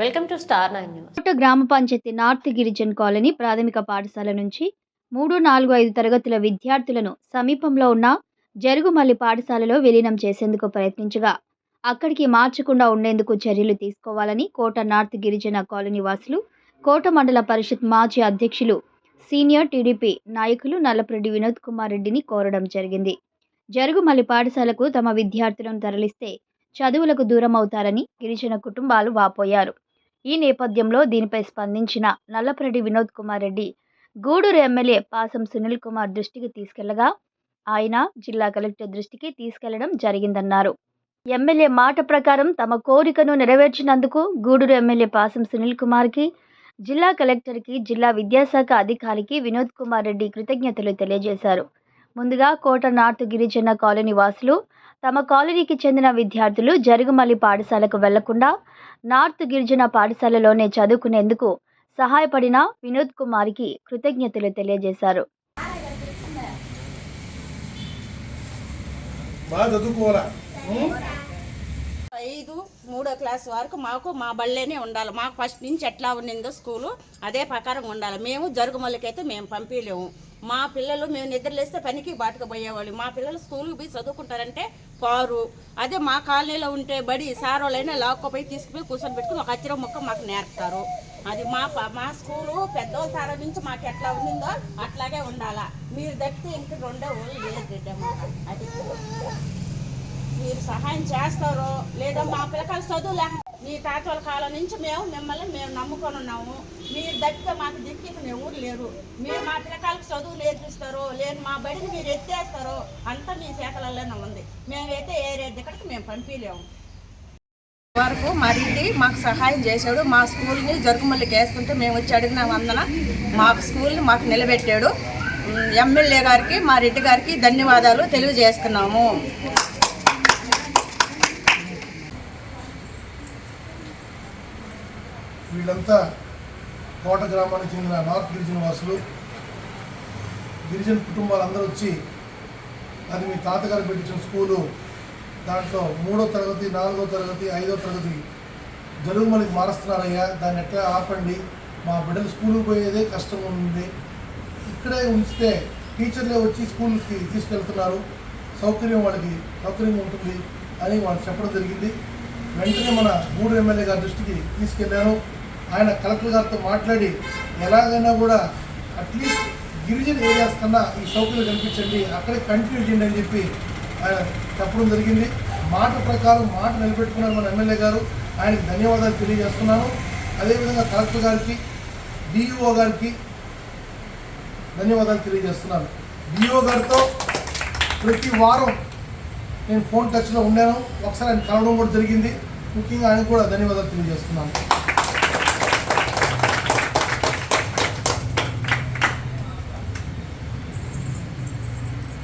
Welcome to star nine news. Kota గ్రామ panchayat north గిరిజన్ colony ప్రాథమిక పాఠశాల నుంచి మూడు నాలుగు ఐదు తరగతుల విద్యార్థులను సమీపంలో ఉన్న జరుగుమల్లి పాఠశాలలో విలీనం చేసేందుకు ప్రయత్నించగా అక్కడికి మార్చకుండా ఉండేందుకు చర్యలు తీసుకోవాలని కోట నార్త్ గిరిజన కాలనీ వాసులు కోట మండల పరిషత్ మాజీ అధ్యక్షులు సీనియర్ టీడీపీ నాయకులు నల్లపురెడ్డి వినోద్ కుమార్ రెడ్డిని కోరడం జరిగింది. జరుగుమల్లి పాఠశాలకు తమ విద్యార్థులను తరలిస్తే చదువులకు దూరం అవుతారని గిరిజన కుటుంబాలు వాపోయారు. ఈ నేపథ్యంలో దీనిపై స్పందించిన నల్లపరెడ్డి వినోద్ కుమార్ రెడ్డి గూడూరు ఎమ్మెల్యే పాసం సునీల్ కుమార్ దృష్టికి తీసుకెళ్ళగా ఆయన జిల్లా కలెక్టర్ దృష్టికి తీసుకెళ్ళడం జరిగిందన్నారు. ఎమ్మెల్యే మాట ప్రకారం తమ కోరికను నెరవేర్చినందుకు గూడూరు ఎమ్మెల్యే పాసం సునీల్ కుమార్కి జిల్లా కలెక్టర్కి జిల్లా విద్యాశాఖ అధికారికి వినోద్ కుమార్ రెడ్డి కృతజ్ఞతలు తెలియజేశారు. ముందుగా కోట నార్త్ గిరిజన కాలనీ వాసులు తమ కాలనీకి చెందిన విద్యార్థులు జరుగుమల్లి పాఠశాలకు వెళ్ళకుండా నార్త్ గిరిజన పాఠశాలలోనే చదువుకునేందుకు సహాయపడిన వినోద్ కుమార్కి కృతజ్ఞతలు తెలియజేశారు. ఐదు మూడో క్లాస్ వరకు మాకు మా బళ్ళేనే ఉండాలి. మాకు ఫస్ట్ నుంచి ఎట్లా ఉన్నిందో స్కూలు అదే ప్రకారం ఉండాలి. మేము జరుగుమల్లకైతే మేము పంపించలేము మా పిల్లలు మేము నిద్రలేస్తే పనికి బాటకు పోయేవాళ్ళు మా పిల్లలు స్కూల్కి పోయి చదువుకుంటారంటే పారు. అదే మా కాలనీలో ఉంటే బడి సార్ వాళ్ళైనా లాక్కపోయి తీసుకుపోయి కూర్చొని పెట్టుకుని ఒక అచ్చిరం మొక్క మాకు నేర్పుతారు. అది మా మా స్కూలు పెద్దోళ్ళ తరం నుంచి మాకు ఎట్లా ఉండిందో అట్లాగే ఉండాలా. మీరు తప్పితే ఇంక రెండో వాళ్ళు లేదు అది మీరు సహాయం చేస్తారో లేదా మా పిల్లకాయలు చదువు లేక మీ తాతల కాలం నుంచి మేము మిమ్మల్ని మేము నమ్ముకొని ఉన్నాము. మీరు దక్కితే మాకు దిక్కి ఎవరు లేరు. మీరు మా పిల్లకాయలకు చదువు నేర్పిస్తారో లేదు మా బడిని మీరు ఎత్తేస్తారో అంతా మీ చేతలలోనే ఉంది. మేమైతే ఏరే దగ్గరికి మేము పంపించలేము వరకు మరిది మాకు సహాయం చేశాడు. మా స్కూల్ని జరుగుమల్లికి వేస్తుంటే మేము వచ్చి అడిగిన వందన మాకు స్కూల్ని మాకు నిలబెట్టాడు. ఎమ్మెల్యే గారికి మా రెడ్డి గారికి ధన్యవాదాలు తెలియజేస్తున్నాము. వీళ్ళంతా కోట గ్రామానికి చెందిన నార్త్ గిరిజన వాసులు. గిరిజన కుటుంబాలు అందరూ వచ్చి అది మీ తాతగారు పెట్టించిన స్కూలు. దాంట్లో మూడో తరగతి నాలుగో తరగతి ఐదో తరగతి జరుగుమలికి మారుస్తున్నారయ్యా. దాన్ని ఎట్లా ఆపండి? మా బిడ్డలు స్కూల్కి పోయేదే కష్టం ఉంది. ఇక్కడే ఉంచితే టీచర్లే వచ్చి స్కూల్కి తీసుకెళ్తున్నారు. సౌకర్యం వాళ్ళకి సౌకర్యం ఉంటుంది అని వాళ్ళు చెప్పడం జరిగింది. వెంటనే మన మూడు ఎమ్మెల్యే గారి దృష్టికి తీసుకెళ్ళాను ఆయన కలెక్టర్ గారితో మాట్లాడి ఎలాగైనా కూడా అట్లీస్ట్ గిరిజన ఏరియాస్ కన్నా ఈ సౌకర్యం కల్పించండి అక్కడే కంటిన్యూ చేయండి అని చెప్పి ఆయన చెప్పడం జరిగింది. మాట ప్రకారం మాట నిలబెట్టుకున్నారు మన ఎమ్మెల్యే గారు. ఆయనకు ధన్యవాదాలు తెలియజేస్తున్నాను. అదేవిధంగా కలెక్టర్ గారికి డిఈఓ గారికి ధన్యవాదాలు తెలియజేస్తున్నాను. డిఈఓ గారితో ప్రతి వారం నేను ఫోన్ టచ్లో ఉన్నాను. ఒకసారి ఆయన కలవడం కూడా జరిగింది. ముఖ్యంగా ఆయనకు కూడా ధన్యవాదాలు తెలియజేస్తున్నాను.